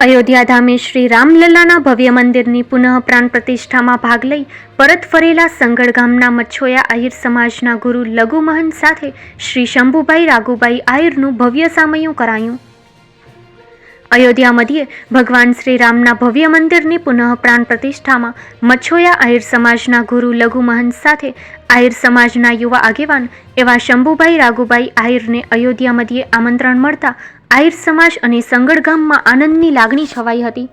અયોધ્યા ધામે શ્રી રામલલ્લાના ભવ્ય મંદિરની પુનઃ પ્રાણ પ્રતિષ્ઠામાં ભાગ લઈ પરત ફરેલા સંગળ ગામના મચ્છોયા આહિર સમાજના ગુરુ લઘુ સાથે શ્રી શંભુભાઈ રાઘુભાઈ આહિરનું ભવ્ય સામયું કરાયું. અયોધ્યા મધ્યે ભગવાન શ્રી રામના ભવ્ય મંદિરની પુનઃ પ્રાણ પ્રતિષ્ઠામાં મચ્છોયા આહિર સમાજના ગુરુ લઘુ મહંત સાથે આહિર સમાજના યુવા આગેવાન એવા શંભુભાઈ રાઘુભાઈ આહિરને અયોધ્યા મધ્યે આમંત્રણ મળતા આહિર સમાજ અને સંગડ ગામમાં આનંદની લાગણી છવાઈ હતી.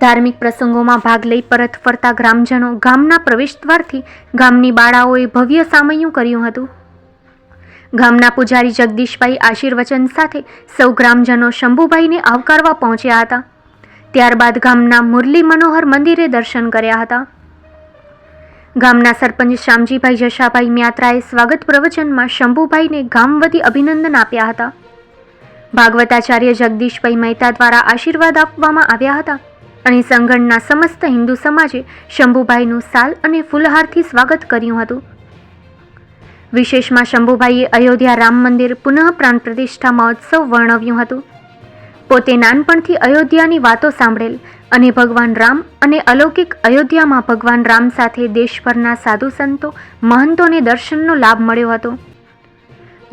ધાર્મિક પ્રસંગોમાં ભાગ લઈ પરત ફરતા ગ્રામજનો ગામના પ્રવેશદ્વારથી ગામની બાળાઓએ ભવ્ય સામયું કર્યું હતું. ગામના પૂજારી જગદીશભાઈ આશીર્વચન સાથે સૌ ગ્રામજનો શંભુભાઈને આવકારવા પહોંચ્યા હતા. ત્યારબાદ ગામના મુરલી મનોહર મંદિરે દર્શન કર્યા હતા. ગામના સરપંચ શ્યામજીભાઈ જશાભાઈ મ્યાત્રાએ સ્વાગત પ્રવચનમાં શંભુભાઈને ગામવતી અભિનંદન આપ્યા હતા. ભાગવતાચાર્ય જગદીશભાઈ મહેતા દ્વારા આશીર્વાદ આપવામાં આવ્યા હતા અને સંગઠનના સમસ્ત હિન્દુ સમાજે શંભુભાઈનું સાલ અને ફૂલહારથી સ્વાગત કર્યું હતું. વિશેષમાં શંભુભાઈએ અયોધ્યા રામ મંદિર પુનઃ પ્રાણ પ્રતિષ્ઠા મહોત્સવ વર્ણવ્યું હતું. પોતે નાનપણથી અયોધ્યાની વાતો સાંભળેલ અને ભગવાન રામ અને અલૌકિક અયોધ્યામાં ભગવાન રામ સાથે દેશભરના સાધુ સંતો મહંતોને દર્શનનો લાભ મળ્યો હતો.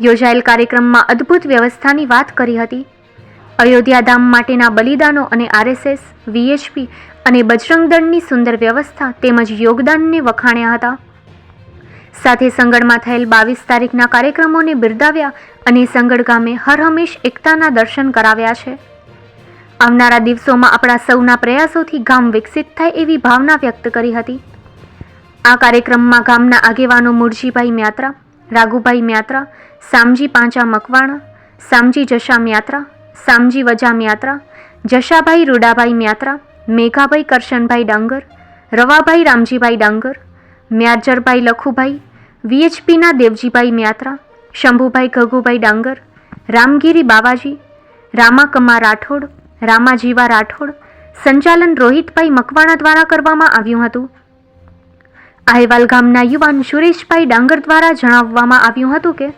યોજાયેલ કાર્યક્રમમાં અદ્ભુત વ્યવસ્થાની વાત કરી હતી. અયોધ્યાધામ માટેના બલિદાનો અને આરએસએસ, વીએચપી અને બજરંગ દળની સુંદર વ્યવસ્થા તેમજ યોગદાનને વખાણ્યા હતા. સાથે સંગડમાં થયેલ બાવીસ તારીખના કાર્યક્રમોને બિરદાવ્યા અને સંગડ ગામે હરહંમેશ એકતાના દર્શન કરાવ્યા છે. આવનારા દિવસોમાં આપણા સૌના પ્રયાસોથી ગામ વિકસિત થાય એવી ભાવના વ્યક્ત કરી હતી. આ કાર્યક્રમમાં ગામના આગેવાનો મુરજીભાઈ મ્યાત્રા, રાઘુભાઈ મ્યાત્રા સામજી પાંચા મકવાણા, સામજી જશા મ્યાત્રા, સામજી વજા મ્યાત્રા, જશાભાઈ રૂડાભાઈ મ્યાત્રા, મેઘાભાઈ કરશનભાઈ ડાંગર, રવાભાઈ રામજીભાઈ ડાંગર, મ્યાજરભાઈ લખુભાઈ, વીએચપીના દેવજીભાઈ મ્યાત્રા, શંભુભાઈ ગગુભાઈ ડાંગર, રામગીરી બાવાજી, રામાકમા રાઠોડ, રામાજીવા રાઠોડ, સંચાલન રોહિતભાઈ મકવાણા દ્વારા કરવામાં આવ્યું હતું. અહેવાલ ગામના યુવાન સુરેશભાઈ ડાંગર દ્વારા જણાવવામાં આવ્યું હતું કે